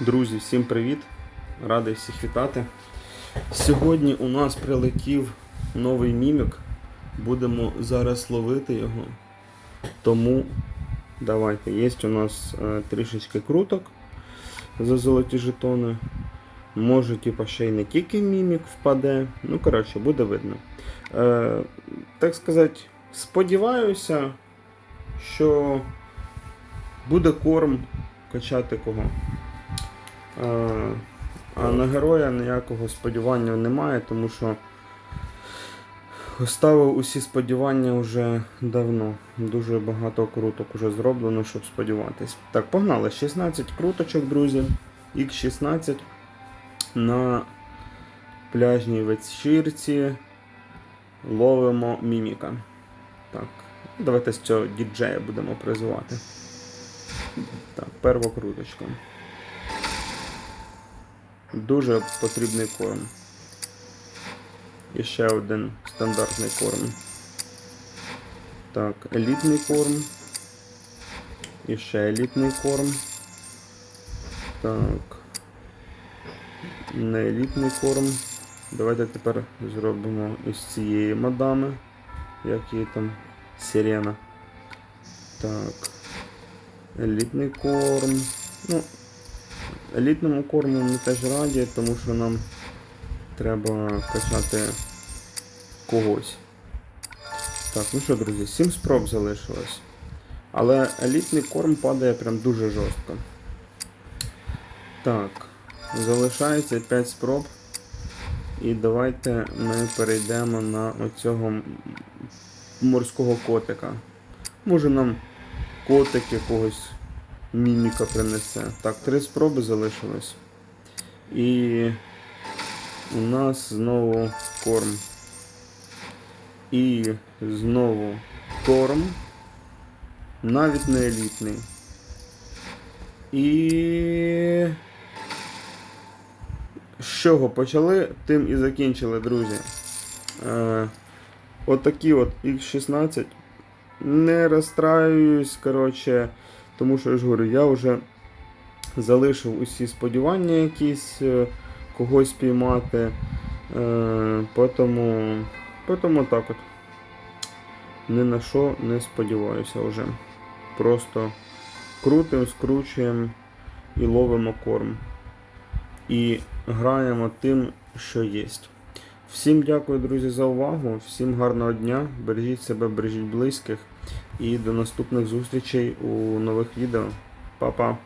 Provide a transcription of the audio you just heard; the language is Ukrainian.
Друзі, всім привіт! Радий всіх вітати. Сьогодні у нас прилетів новий мімік. Будемо зараз ловити його. Тому давайте. Є у нас е, трішечки круток за золоті жетони. Може, типа, ще й не тільки мімік впаде. Ну, коротше, буде видно. Е, так сказати, сподіваюся, що буде корм качати кого. Е, А на героя ніякого сподівання немає, тому що ставив усі сподівання вже давно. Дуже багато круток вже зроблено, щоб сподіватись. Так, погнали. 16 круточок, друзі. Х16 на пляжній вечірці ловимо міміка. Так, давайте з цього діджея будемо призивати. Так, перва круточка. Дуже потрібний корм. І ще один стандартний корм. Так, елітний корм. І ще елітний корм. Так. Не елітний корм. Давайте тепер зробимо із цієї мадами. Як її там сирена. Так. Елітний корм. Ну, елітному корму ми теж раді, тому що нам треба качати когось. Так, ну що, друзі, 7 спроб залишилось. Але елітний корм падає прям дуже жорстко. Так, залишається 5 спроб. І давайте ми перейдемо на оцього морського котика. Може нам котик якогось міміка принесе. Так, три спроби залишилось. І у нас знову корм. І знову корм. Навіть не елітний. І. З чого почали, тим і закінчили, друзі. Е, отакі от X16. Не розстраююсь, коротше, тому що я ж говорю, я вже залишив усі сподівання якісь е, когось піймати. Е, потому, потому так от. Ні на що не сподіваюся вже. Просто крутим, скручуємо і ловимо корм. І граємо тим, що є. Всім дякую, друзі, за увагу. Всім гарного дня. Бережіть себе, бережіть близьких. І до наступних зустрічей у нових відео. Па-па!